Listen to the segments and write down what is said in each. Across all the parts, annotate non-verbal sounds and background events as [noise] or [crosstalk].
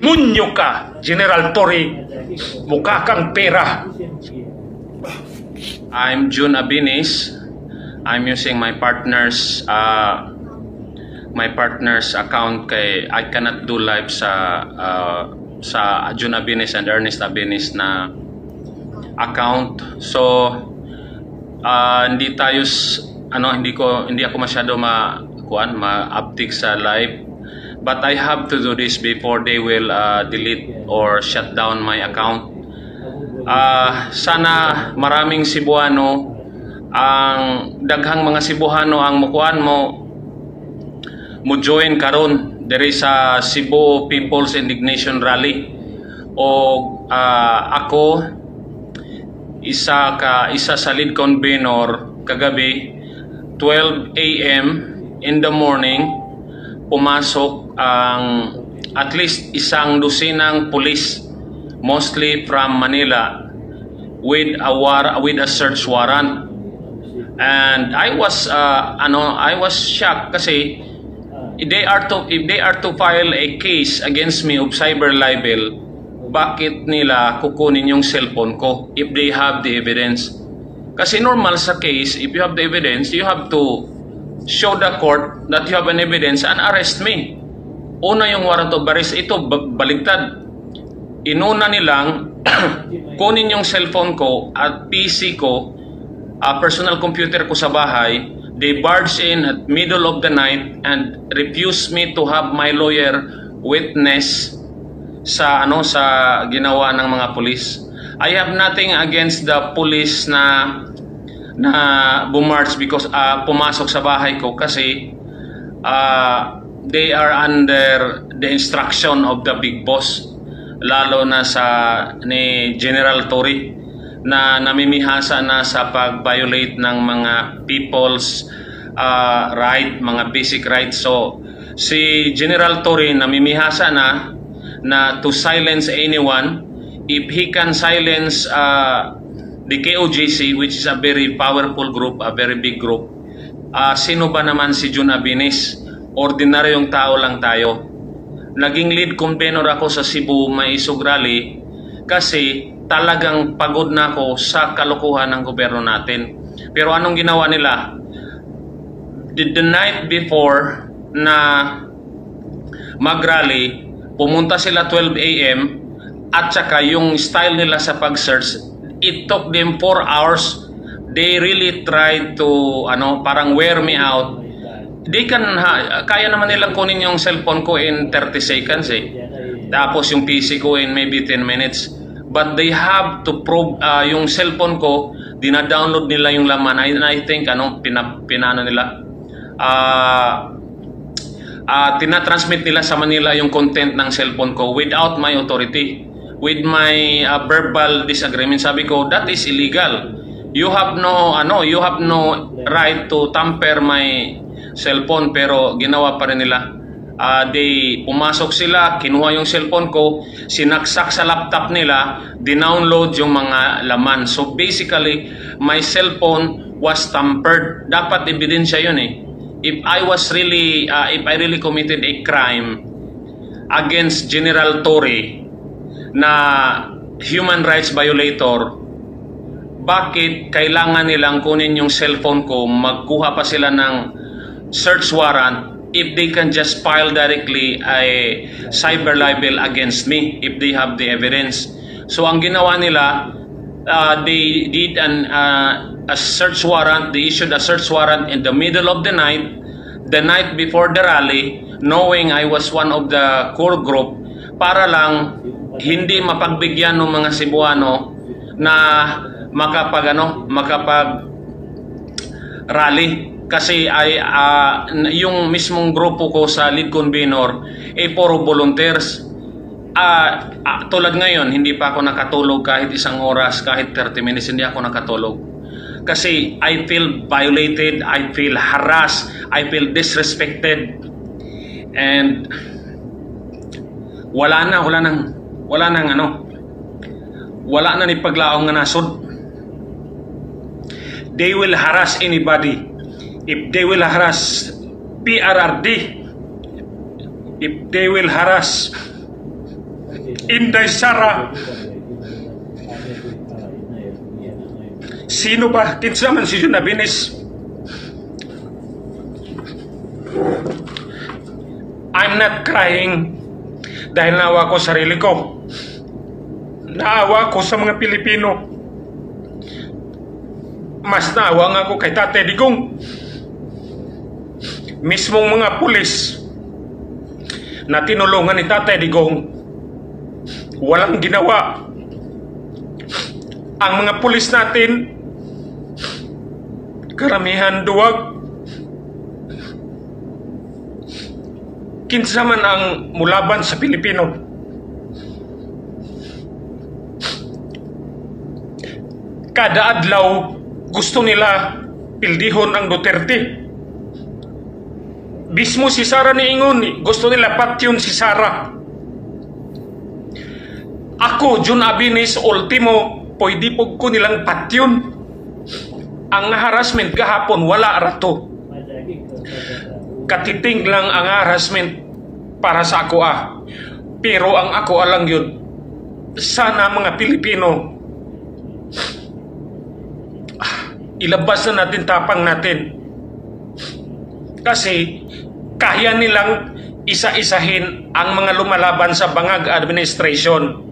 Munyo ka, General Torre. Mukha kang pera. I'm June Abinis. I'm using my partner's uh, my partner's account kay I cannot do live sa uh, sa June Abinis and Ernest Abinis na account. So uh, hindi tayo ano hindi ko hindi ako masyado ma kuan ma-uptick sa live but I have to do this before they will uh, delete or shut down my account. Ah, sana maraming Cebuano ang daghang mga Cebuano ang mukuan mo mo join karon diri sa Cebu People's Indignation Rally o ah, ako isa ka isa sa lead convener kagabi 12 AM in the morning pumasok ang at least isang dosinang pulis mostly from Manila with a war with a search warrant. And I was uh, ano I was shocked kasi if they are to if they are to file a case against me of cyber libel bakit nila kukunin yung cellphone ko if they have the evidence? Kasi normal sa case if you have the evidence you have to show the court that you have an evidence and arrest me. Una yung warrant of arrest ito ba- baligtad. Inuna nilang [clears throat] kunin yung cellphone ko at PC ko, uh, personal computer ko sa bahay, they barged in at middle of the night and refused me to have my lawyer witness sa ano sa ginawa ng mga pulis. I have nothing against the police na na bumarch because uh, pumasok sa bahay ko kasi uh, they are under the instruction of the big boss lalo na sa ni General Tory na namimihasa na sa pag-violate ng mga people's uh, right, mga basic rights. So, si General Tory namimihasa na na to silence anyone if he can silence uh, the KOJC which is a very powerful group, a very big group. Ah, sino ba naman si Jun Abinis? Ordinaryong tao lang tayo naging lead convener ako sa Cebu Maisog Rally kasi talagang pagod na ako sa kalokohan ng gobyerno natin. Pero anong ginawa nila? The, the night before na mag-rally, pumunta sila 12 a.m. at saka yung style nila sa pag-search, it took them 4 hours. They really tried to ano parang wear me out They can, ha, kaya naman nilang kunin yung cellphone ko in 30 seconds eh. Tapos yung PC ko in maybe 10 minutes. But they have to probe, ah, yung cellphone ko, dina-download nila yung laman. I, I think, ano, pina, pinano nila, ah, ah, tinatransmit nila sa Manila yung content ng cellphone ko without my authority. With my ah, verbal disagreement, sabi ko, that is illegal. You have no, ano, you have no right to tamper my cellphone pero ginawa pa rin nila. Ah, they pumasok sila, kinuha yung cellphone ko, sinaksak sa laptop nila, dinownload yung mga laman. So basically, my cellphone was tampered. Dapat ebidensya yun eh. If I was really, ah, if I really committed a crime against General Torre na human rights violator, bakit kailangan nilang kunin yung cellphone ko, magkuha pa sila ng search warrant. If they can just file directly a cyber libel against me if they have the evidence. So ang ginawa nila, uh, they did an, uh, a search warrant, they issued a search warrant in the middle of the night, the night before the rally, knowing I was one of the core group, para lang hindi mapagbigyan ng mga Cebuano na makapag ano, makapag rally kasi ay n- yung mismong grupo ko sa lead convener eh puro volunteers. Ah, ah, tulad ngayon, hindi pa ako nakatulog kahit isang oras, kahit 30 minutes hindi ako nakatulog. Kasi I feel violated, I feel harassed, I feel disrespected. And wala na, wala nang wala nang ano. Wala na ni paglaong nga nasod they will harass anybody. If they will harass PRRD, if they will harass Inday Sara, sino ba? Kinsa man si Juna Binis? I'm not crying dahil naawa ko sa sarili ko. Naawa ko sa mga Pilipino. Mas naawa nga ako kay Tate Digong. Mismong mga pulis na tinulungan ni Tate Digong walang ginawa. Ang mga pulis natin karamihan duwag kinsa ang mulaban sa Pilipino. Kada adlaw gusto nila pildihon ang Duterte. Mismo si Sara ni Ingon, gusto nila patyon si Sara. Ako, Jun Abinis, ultimo, pwede po ko nilang patyon. Ang harassment gahapon, wala rato katiting lang ang harassment para sa ako ah. Pero ang ako alang yun, sana mga Pilipino, ilabas na natin tapang natin. Kasi kaya nilang isa-isahin ang mga lumalaban sa bangag administration.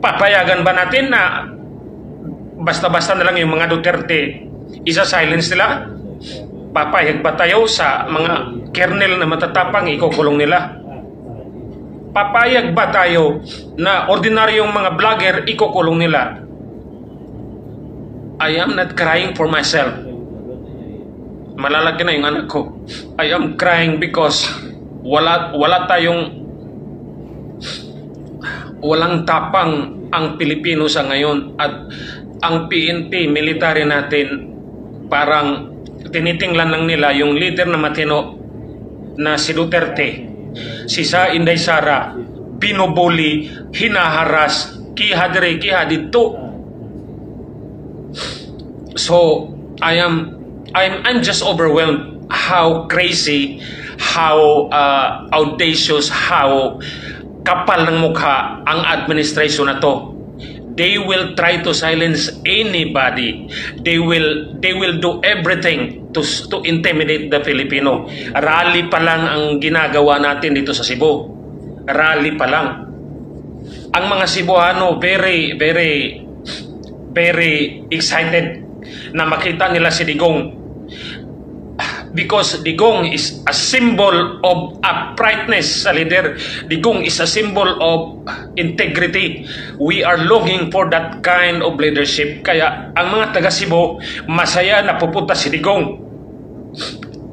Papayagan ba natin na basta-basta na lang yung mga Duterte, isa-silence nila? papayag ba tayo sa mga kernel na matatapang ikukulong nila? Papayag ba tayo na ordinaryong mga vlogger ikukulong nila? I am not crying for myself. Malalaki na yung anak ko. I am crying because wala wala tayong walang tapang ang Pilipino sa ngayon at ang PNP military natin parang tinitinglan lang nila yung leader na matino na si Duterte, si Sa Inday Sara, binubuli, hinaharas, kihadre, kihadito. So, I am, I'm, I'm just overwhelmed how crazy, how uh, audacious, how kapal ng mukha ang administration na to. They will try to silence anybody. They will they will do everything to to intimidate the Filipino. Rally pa lang ang ginagawa natin dito sa Cebu. Rally pa lang. Ang mga Cebuano very very very excited na makita nila si Digong because Digong is a symbol of uprightness sa leader. Digong is a symbol of integrity. We are longing for that kind of leadership. Kaya ang mga taga Cebu, masaya na pupunta si Digong.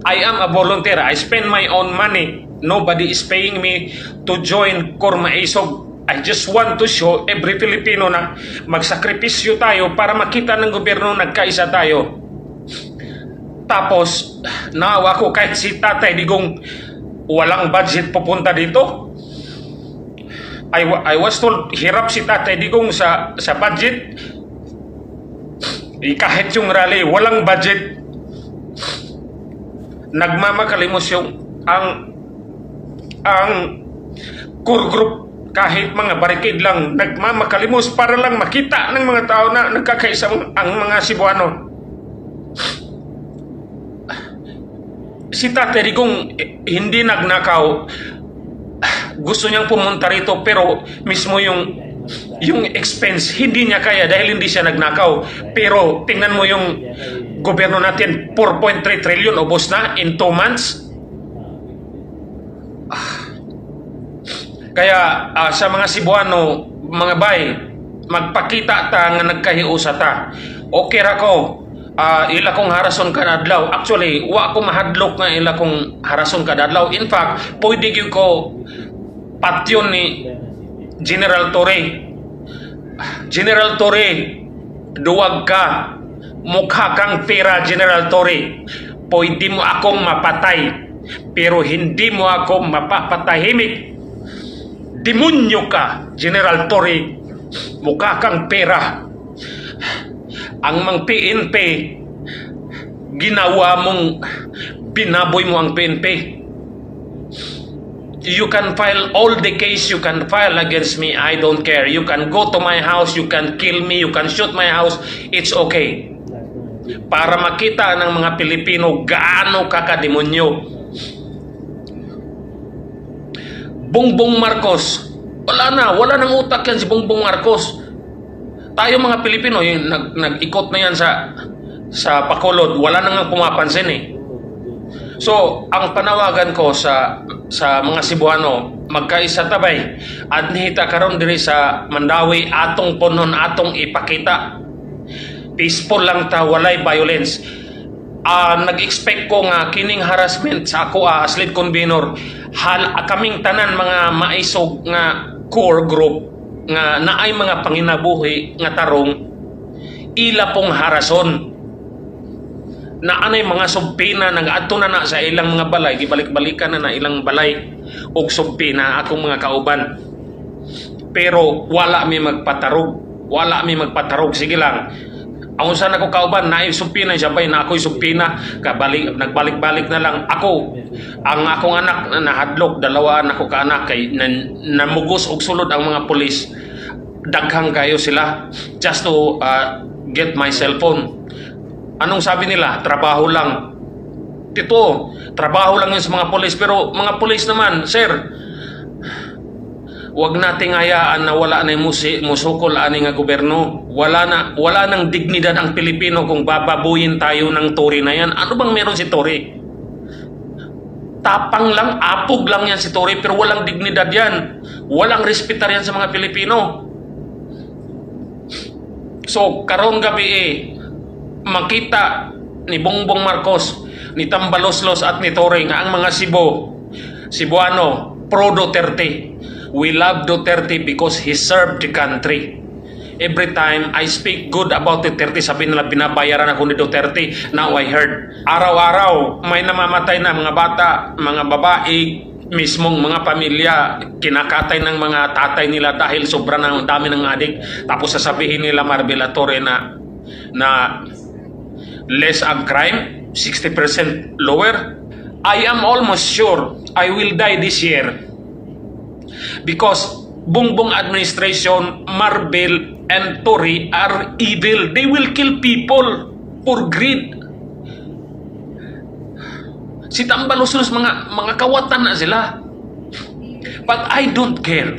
I am a volunteer. I spend my own money. Nobody is paying me to join Korma Isog. I just want to show every Filipino na magsakripisyo tayo para makita ng gobyerno nagkaisa tayo. Tapos, naawa ko kahit si Tatay Digong walang budget pupunta dito. I, I was told hirap si Tatay Digong sa, sa budget. Eh, kahit yung rally, walang budget. Nagmamakalimos yung ang ang core group kahit mga barricade lang nagmamakalimos para lang makita ng mga tao na nagkakaisa ang mga Cebuano. si Tate Digong eh, hindi nagnakaw. Gusto niyang pumunta rito pero mismo yung yung expense hindi niya kaya dahil hindi siya nagnakaw. Pero tingnan mo yung gobyerno natin 4.3 trillion ubos na in 2 months. Ah. Kaya ah, sa mga Cebuano, mga bay, magpakita ta nga nagkahiusa ta. Okay ra ko ah, ila kong harason kadadlaw. Actually, wa ko mahadlok nga ila kong harason kadadlaw. In fact, pwede gyud ko patyon ni General Torre. General Torre, duwag ka. Mukha kang pera, General Torre. Pwede mo akong mapatay. Pero hindi mo ako mapapatahimik. Demonyo ka, General Torre. Mukha kang pera ang mga PNP ginawa mong binaboy mo ang PNP you can file all the case you can file against me. I don't care. You can go to my house, you can kill me, you can shoot my house. It's okay. Para makita ng mga Pilipino gaano kakademonyo. Bongbong Marcos. Wala na, wala nang utak yan si Bongbong Marcos. Tayo mga Pilipino, yung nag, nag-ikot na yan sa sa Bacolod, wala nang pumapansin eh. So, ang panawagan ko sa sa mga Cebuano, magkaisa tabay. Adnihita karon diri sa Mandawi atong punon atong ipakita. Peaceful lang ta, walay violence. Ah, nag-expect ko nga kining harassment sa ako ah, as lead convener hal kaming tanan mga maisog nga core group nga naay mga panginabuhi nga tarong ila pong harason. Na anay mga sumpina nag-adto na na sa ilang mga balay gibalik-balikan na na ilang balay og sumpina akong mga kauban. Pero wala mi magpatarog wala mi magpatarog. Sige lang ang usa na ko kauban na sumpina siya bay na ako'y sumpina kabalik nagbalik-balik na lang ako ang akong anak na nahadlok dalawa na ko ka anak kay namugos og sulod ang mga pulis daghang kayo sila just to uh, get my cellphone Anong sabi nila? Trabaho lang. Tito, trabaho lang yun sa mga polis. Pero mga polis naman, sir, wag nating hayaan na wala na musi, musukol ani nga gobyerno. Wala na wala nang dignidad ang Pilipino kung bababuyin tayo ng Tory na yan. Ano bang meron si Tory? Tapang lang, apog lang yan si Tory pero walang dignidad yan. Walang respetar yan sa mga Pilipino. So, karong gabi eh, makita ni Bongbong Marcos, ni Tambaloslos at ni Torre nga ang mga Cebu, Cebuano, pro Duterte. We love Duterte because he served the country. Every time I speak good about Duterte, sabi nila binabayaran ako ni Duterte. Now I heard, araw-araw may namamatay na mga bata, mga babae, mismong mga pamilya, kinakatay ng mga tatay nila dahil sobrang ang dami ng adik. Tapos sasabihin nila Marbella Torre na na less ang crime, 60% lower. I am almost sure I will die this year because Bongbong administration, Marvel, and Tory are evil. They will kill people for greed. Si Tambalusos mga mga kawatan na sila. But I don't care.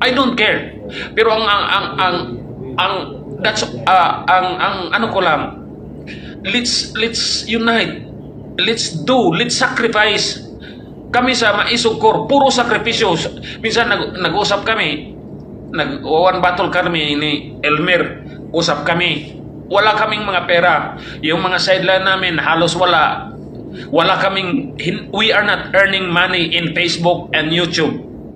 I don't care. Pero ang ang ang ang, ang that's uh, ang ang ano ko lang let's let's unite let's do let's sacrifice kami sa maisugkor puro sakripisyo. Minsan nag, nag-usap kami nag one battle kami ni Elmer. Usap kami. Wala kaming mga pera. Yung mga sideline namin halos wala. Wala kaming we are not earning money in Facebook and YouTube